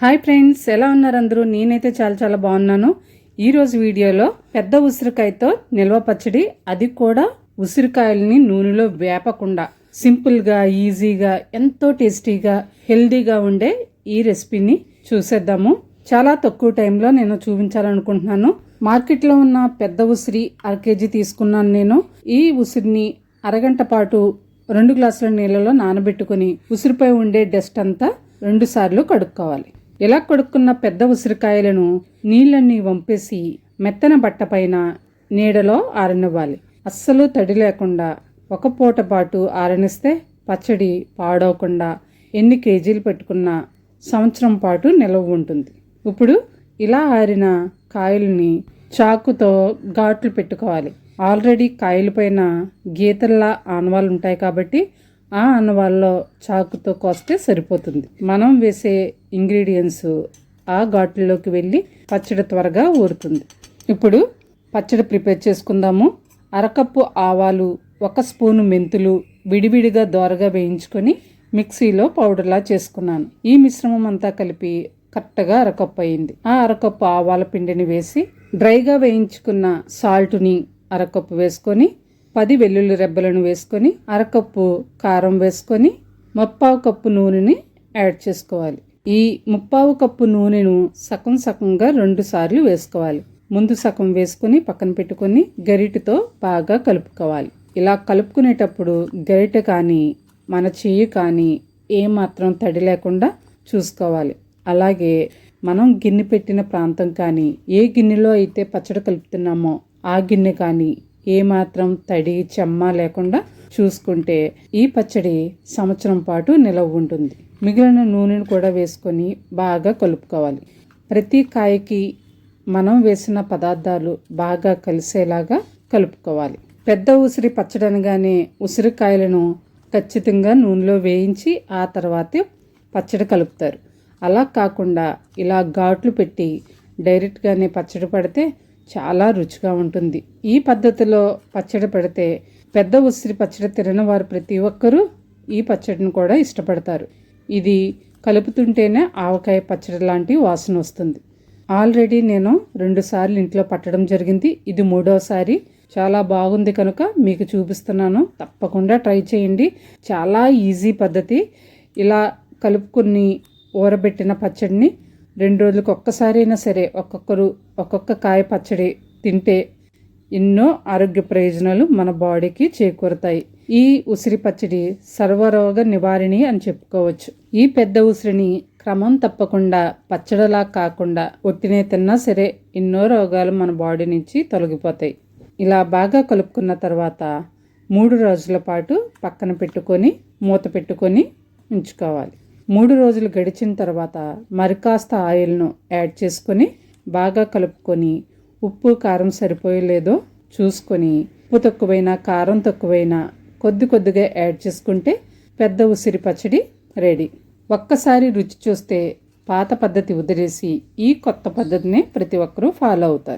Hi friends ఎలా ఉన్నారు అందరూ? నేనైతే చాలా చాలా బాగున్నాను. ఈరోజు వీడియోలో పెద్ద ఉసిరికాయతో నిల్వ పచ్చడి అది కూడా ఉసిరికాయలని నూనెలో వేపకుండా సింపుల్గా ఈజీగా ఎంతో టేస్టీగా హెల్దీగా ఉండే ఈ రెసిపీని చూసేద్దాము. చాలా తక్కువ టైంలో నేను చూపించాలనుకుంటున్నాను. మార్కెట్లో ఉన్న పెద్ద ఉసిరి అర కేజీ తీసుకున్నాను నేను. ఈ ఉసిరిని అరగంట పాటు రెండు గ్లాసుల నీళ్ళలో నానబెట్టుకుని ఉసిరిపై ఉండే డస్ట్ అంతా రెండుసార్లు కడుక్కోవాలి. ఇలా కొడుక్కున్న పెద్ద ఉసిరికాయలను నీళ్ళన్నీ వంపేసి మెత్తన బట్టపైన నీడలో ఆరనివ్వాలి. అస్సలు తడి లేకుండా ఒక పూట పాటు ఆరనిస్తే పచ్చడి పాడవకుండా ఎన్ని కేజీలు పెట్టుకున్నా సంవత్సరం పాటు నిలవ ఉంటుంది. ఇప్పుడు ఇలా ఆరిన కాయల్ని చాకుతో ఘాట్లు పెట్టుకోవాలి. ఆల్రెడీ కాయలపైన గీతల్లా ఆనవాళ్ళు ఉంటాయి కాబట్టి ఆ వాళ్ళలో చాకుతో కోస్తే సరిపోతుంది. మనం వేసే ఇంగ్రీడియంట్స్ ఆ ఘాట్లలోకి వెళ్ళి పచ్చడి త్వరగా ఊరుతుంది. ఇప్పుడు పచ్చడి ప్రిపేర్ చేసుకుందాము. అరకప్పు ఆవాలు ఒక స్పూను మెంతులు విడివిడిగా దోరగా వేయించుకొని మిక్సీలో పౌడర్లా చేసుకున్నాను. ఈ మిశ్రమం అంతా కలిపి కరెక్ట్గా అరకప్పు అయింది. ఆ అరకప్పు ఆవాల పిండిని వేసి డ్రైగా వేయించుకున్న సాల్ట్ని అరకప్పు వేసుకొని పది వెల్లుల్లి రెబ్బలను వేసుకొని అరకప్పు కారం వేసుకొని ముప్పావు కప్పు నూనెని యాడ్ చేసుకోవాలి. ఈ ముప్పావు కప్పు నూనెను సగం సగంగా రెండు సార్లు వేసుకోవాలి. ముందు సగం వేసుకొని పక్కన పెట్టుకొని గరిటెతో బాగా కలుపుకోవాలి. ఇలా కలుపుకునేటప్పుడు గరిటె కానీ మన చెయ్యి కానీ ఏమాత్రం తడి లేకుండా చూసుకోవాలి. అలాగే మనం గిన్నె పెట్టిన ప్రాంతం కానీ ఏ గిన్నెలో అయితే పచ్చడి కలుపుతున్నామో ఆ గిన్నె కానీ ఏమాత్రం తడి చెమ్మ లేకుండా చూసుకుంటే ఈ పచ్చడి సంవత్సరం పాటు నిలవ ఉంటుంది. మిగిలిన నూనెను కూడా వేసుకొని బాగా కలుపుకోవాలి. ప్రతి కాయకి మనం వేసిన పదార్థాలు బాగా కలిసేలాగా కలుపుకోవాలి. పెద్ద ఉసిరి పచ్చడి అనగానే ఉసిరికాయలను ఖచ్చితంగా నూనెలో వేయించి ఆ తర్వాతే పచ్చడి కలుపుతారు. అలా కాకుండా ఇలా ఘాట్లు పెట్టి డైరెక్ట్గానే పచ్చడి పడితే చాలా రుచిగా ఉంటుంది. ఈ పద్ధతిలో పచ్చడి పెడితే పెద్ద ఉసిరి పచ్చడి తినని వారు ప్రతి ఒక్కరూ ఈ పచ్చడిని కూడా ఇష్టపడతారు. ఇది కలుపుతుంటేనే ఆవకాయ పచ్చడి లాంటి వాసన వస్తుంది. ఆల్రెడీ నేను రెండుసార్లు ఇంట్లో పట్టడం జరిగింది. ఇది మూడోసారి. చాలా బాగుంది కనుక మీకు చూపిస్తున్నాను. తప్పకుండా ట్రై చేయండి. చాలా ఈజీ పద్ధతి. ఇలా కలుపుకుని ఊరబెట్టిన పచ్చడిని రెండు రోజులకు ఒక్కసారైనా సరే ఒక్కొక్కరు ఒక్కొక్క కాయ పచ్చడి తింటే ఎన్నో ఆరోగ్య ప్రయోజనాలు మన బాడీకి చేకూరుతాయి. ఈ ఉసిరి పచ్చడి సర్వరోగ నివారిణి అని చెప్పుకోవచ్చు. ఈ పెద్ద ఉసిరిని క్రమం తప్పకుండా పచ్చడిలా కాకుండా ఒట్టినే తిన్నా సరే ఎన్నో రోగాలు మన బాడీ నుంచి తొలగిపోతాయి. ఇలా బాగా కలుపుకున్న తర్వాత మూడు రోజుల పాటు పక్కన పెట్టుకొని మూత పెట్టుకొని ఉంచుకోవాలి. మూడు రోజులు గడిచిన తర్వాత మరికాస్త ఆయిల్ను యాడ్ చేసుకొని బాగా కలుపుకొని ఉప్పు కారం సరిపోయలేదో చూసుకొని ఉప్పు తక్కువైనా కారం తక్కువైనా కొద్ది కొద్దిగా యాడ్ చేసుకుంటే పెద్ద ఉసిరి పచ్చడి రెడీ. ఒక్కసారి రుచి చూస్తే పాత పద్ధతి వదిలేసి ఈ కొత్త పద్ధతిని ప్రతి ఒక్కరూ ఫాలో అవుతారు.